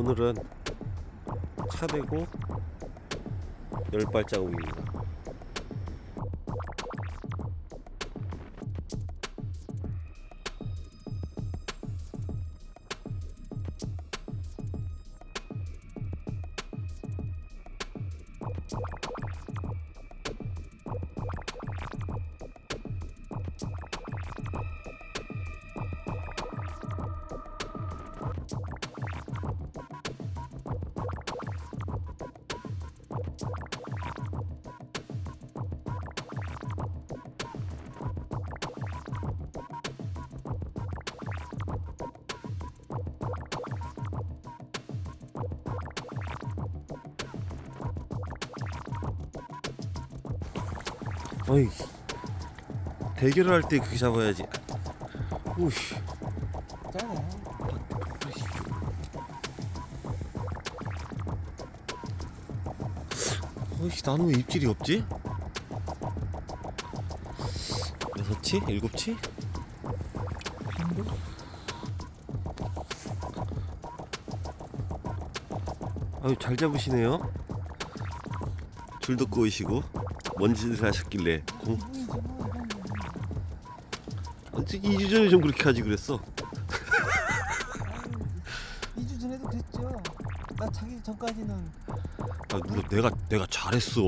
아, 오늘은 차 대고 열 발자국입니다. 어이 대결을 할 때 그렇게 잡아야지. 우씨. 짜네. 어이씨 나는 왜 입질이 없지? 여섯치? 일곱치? 아유 잘 잡으시네요. 줄도 꼬이시고 뭔 짓을 하셨길래 공... 어, 2주 전에 좀 그렇게 하지 그랬어. 2주 전에도 그랬죠. 나 자기 전까지는 아 누가 내가 내가 잘했어.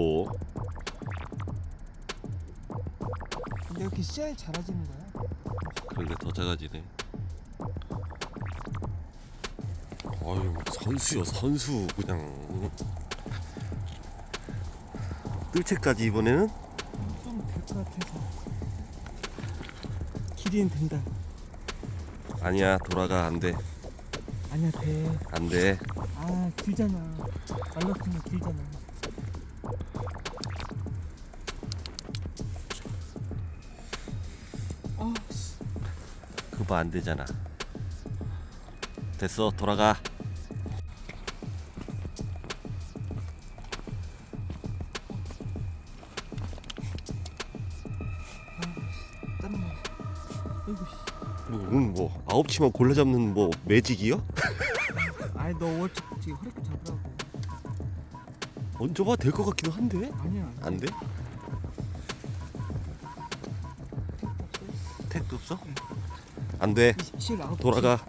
근데 이렇게 씨알 잘하지는 거야. 그런데 더 작아지네. 아유 선수요 선수 그냥 뜰채까지 이번에는 좀 될 것 같아서. 길이는 된다. 아니야 돌아가 안돼 아니야 돼. 안돼 아 길잖아. 말랐으면 길잖아. 아 씨. 그거 안 되잖아. 됐어 돌아가. 아홉 치만 골라 잡는 뭐 매직이요? 아니 너 월척 지금 허리끝 잡으라고. 얹어봐 될 것 같기도 한데 아니야. 안 돼? 택도 없어. 택도 없어? 안 돼. 27 아홉. 돌아가.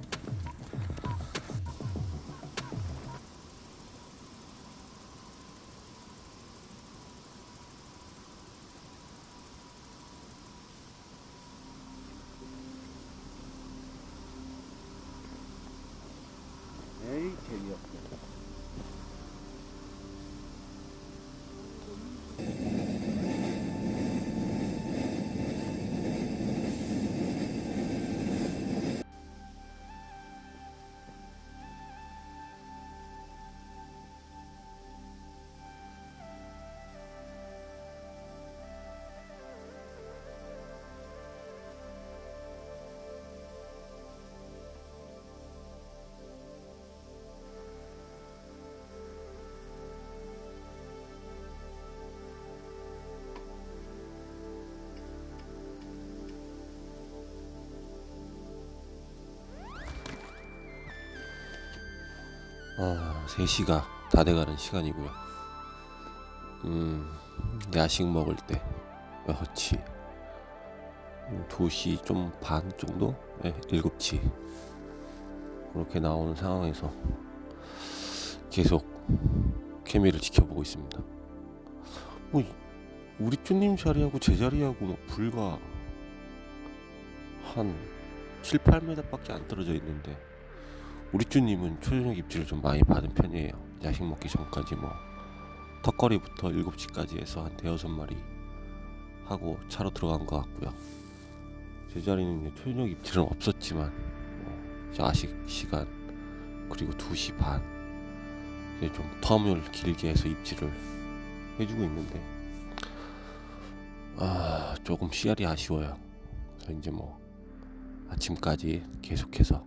아, 3시가 다 돼가는 시간이고요. 음, 야식 먹을 때 6시, 2시 좀 반 정도? 네, 7시. 그렇게 나오는 상황에서 계속 케미를 지켜보고 있습니다. 뭐, 이- 우리 쭈님 자리하고 제 자리하고 뭐 불과 한 7, 8m 밖에 안 떨어져 있는데 우리 쭈님은 초저녁 입질을 좀 많이 받은 편이에요. 야식 먹기 전까지 뭐 턱걸이부터 7시까지 해서 한 대여섯 마리 하고 차로 들어간 것 같고요. 제 자리는 이제 초저녁 입질은 없었지만 뭐 야식 시간 그리고 2시 반 좀 텀을 길게 해서 입질을 해주고 있는데 아 조금 씨알이 아쉬워요. 그래서 이제 뭐 아침까지 계속해서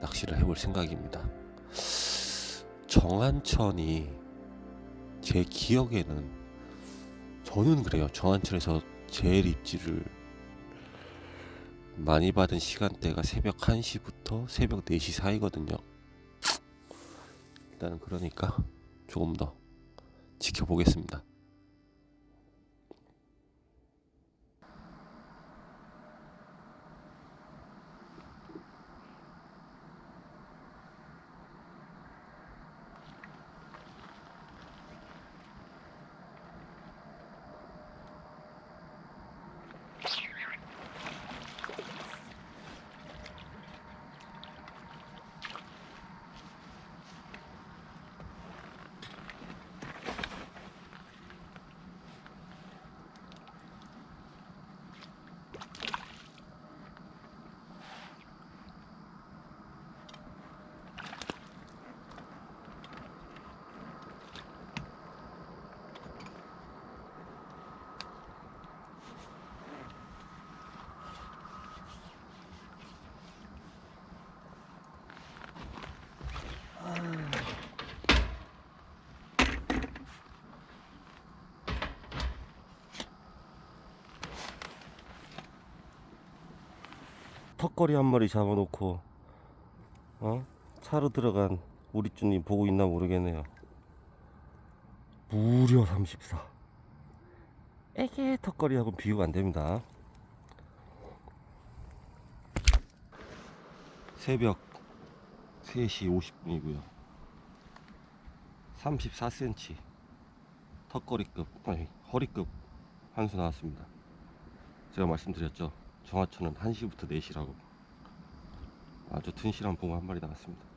낚시를 해볼 생각입니다. 정한천이 제 기억에는 저는 그래요. 정한천에서 제일 입질을 많이 받은 시간대가 새벽 1시부터 새벽 4시 사이거든요. 일단은 그러니까 조금 더 지켜보겠습니다. 턱걸이 한 마리 잡아놓고 어? 차로 들어간 우리 쭈님 보고 있나 모르겠네요. 무려 34. 에게 턱걸이하고 비교가 안 됩니다. 새벽 3시 50분이고요. 34cm 턱걸이급 아니 허리급 한수 나왔습니다. 제가 말씀드렸죠. 정하초는 1시부터 4시라고 아주 튼실한 붕어 한 마리 나왔습니다.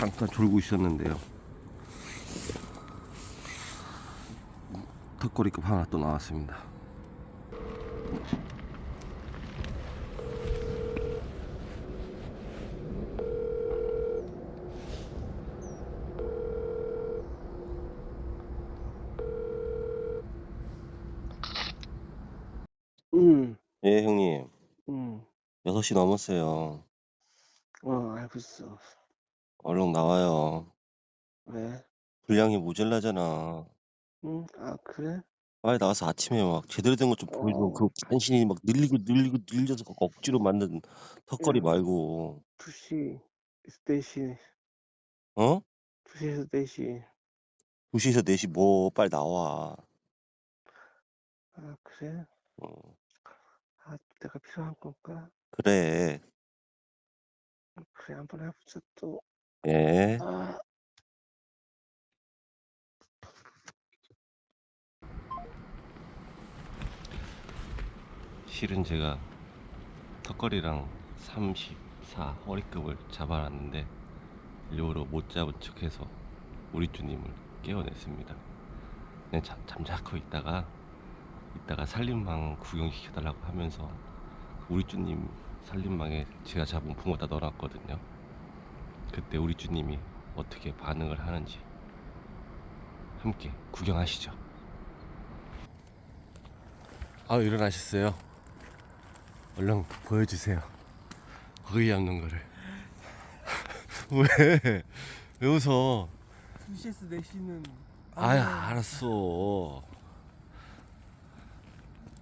잠깐 졸고 있었는데요. 턱걸이급 하나 또 나왔습니다. 응, 예, 형님. 응. 6시 넘었어요. 어, 알고 있어. 얼른 나와요. 왜? 분량이 모자라잖아. 응, 아, 그래? 빨리 나가서 아침에 막 제대로 된 것 좀 보여주면 어. 그 간신히 막 늘리고 늘리고 늘려서 억지로 만든 턱걸이 야. 말고 2시, 4시 어? 2시에서 4시. 2시에서 4시 뭐 빨리 나와. 아, 그래? 어, 아, 내가 필요한 건가? 그래. 그래, 한번 해보자, 또. 예. 아, 실은 제가 턱걸이랑 34 허리급을 잡아놨는데 일부러 못 잡은 척해서 우리 주님을 깨워냈습니다. 그냥 잠, 잠자코 있다가 이따가 살림망 구경시켜달라고 하면서 우리 주님 살림망에 제가 잡은 붕어 다 넣어놨거든요. 그때 우리 주님이 어떻게 반응을 하는지 함께 구경하시죠. 아 일어나셨어요. 얼른 보여주세요. 거기 잡는 거를. 왜? 왜 웃어? 2시에서 4시는 아야 알았어.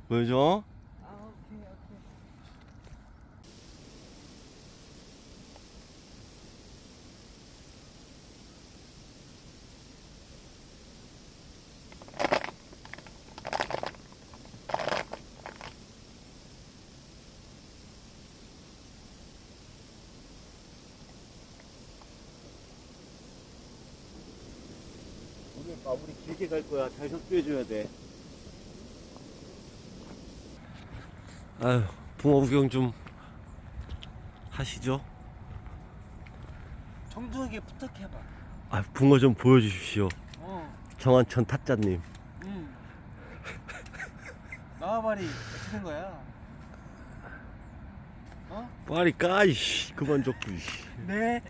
보여줘? 아 오케이 오케이 오늘 마무리 길게 갈 거야. 잘 협조해줘야 돼. 아유, 붕어 구경 좀 하시죠. 정중하게 부탁해봐 아, 붕어 좀 보여주십시오. 어 정한천 타짜님. 응. 나와바리 어떻게 된 거야? 어? 빨리 까, 이씨. 그만 줬고, 이씨. 네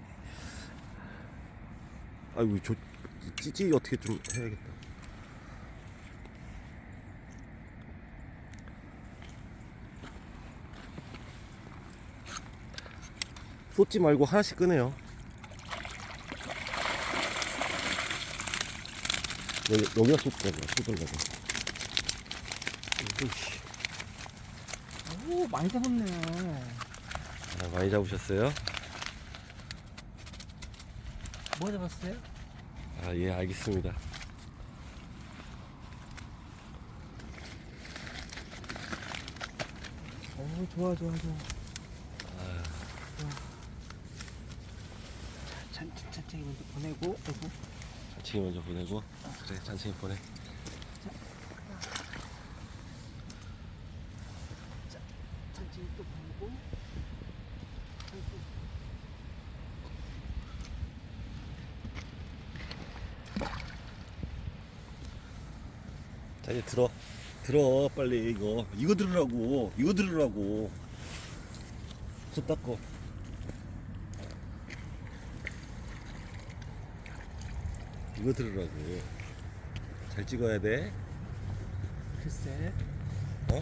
아이고, 저, 찌찌 어떻게 좀 해야겠다. 쏟지 말고 하나씩 끄네요. 여기, 여기다 쏟더라고, 쏟으려고. 오 많이 잡았네 아, 많이 잡으셨어요? 뭐 잡았어요? 아, 예, 알겠습니다. 오 좋아 좋아 좋아 찬, 찬, 찬찬히 먼저 보내고 아이고 잔챙이 먼저 보내고. 그래, 잔챙이 보내. 찬찬히 또 보내고 아이고 자, 이제 들어. 들어, 빨리, 이거. 이거 들으라고. 이거 들으라고. 손 닦고. 이거 들으라고. 잘 찍어야 돼. 글쎄 어?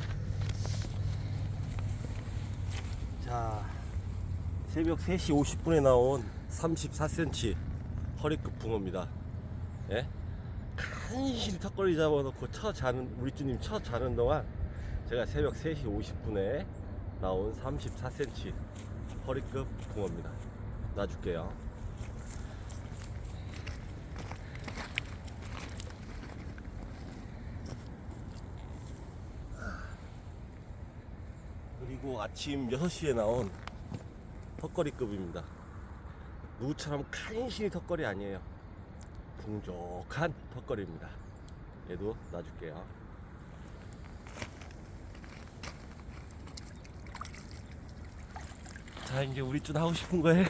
자, 새벽 3시 50분에 나온 34cm 허리급 붕어입니다. 예? 간신히 턱걸이 잡아놓고 쳐 자는, 우리 주님 쳐 자는 동안 제가 새벽 3시 50분에 나온 34cm 허리급 붕어입니다. 놔줄게요. 그리고 아침 6시에 나온 턱걸이급입니다. 누구처럼 간신히 턱걸이 아니에요. 풍족한 턱걸이입니다. 얘도 놔줄게요. 자, 이제 우리 좀 하고 싶은 거 해.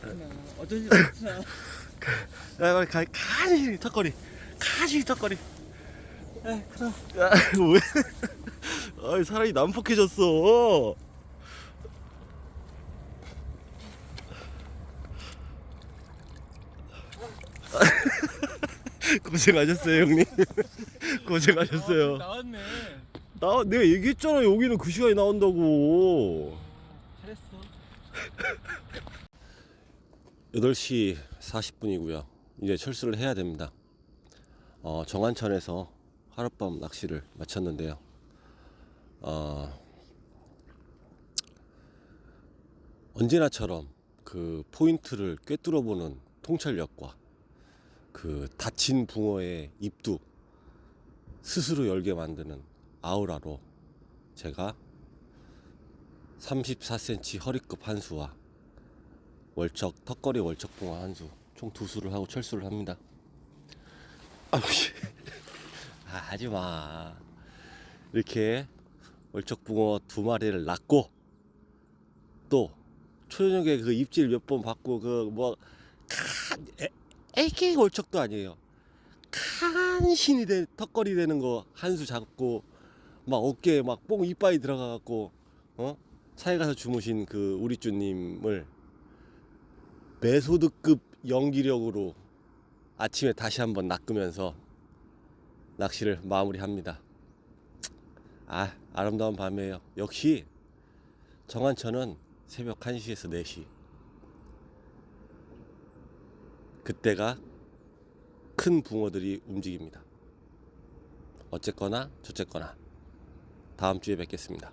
그렇구나 어쩐지 가, 간신히 턱걸이. 간신히 턱걸이. 에 그럼 야, 왜? 아이, 사람이 난폭해졌어. 고생하셨어요, 형님. 고생하셨어요. 나왔네 나 내가 얘기했잖아. 여기는 그 시간에 나온다고. 잘했어 8시 40분이고요. 이제 철수를 해야 됩니다. 어, 정안천에서 하룻밤 낚시를 마쳤는데요. 어, 언제나처럼 그 포인트를 꿰뚫어 보는 통찰력과 그 다친 붕어의 입도 스스로 열게 만드는 아우라로 제가 34cm 허리급 한 수와 월척 턱걸이 월척 붕어 한 수 총 두 수를 하고 철수를 합니다. 아우씨, 아, 하지 마. 이렇게 월척 붕어 두 마리를 낳고 또 초저녁에 그 입질 몇 번 받고 그뭐 AK 월척도 아니에요. 간신히 된 턱걸이 되는 거 한 수 잡고 막 어깨에 막 뽕 이빠이 들어가 갖고 어 차에 가서 주무신 그 우리 쭈님을 매소드급 연기력으로 아침에 다시 한번 낚으면서 낚시를 마무리합니다. 아 아름다운 밤이에요. 역시 정한천은 새벽 1시에서 4시 그때가 큰 붕어들이 움직입니다. 어쨌거나 저쨌거나 다음 주에 뵙겠습니다.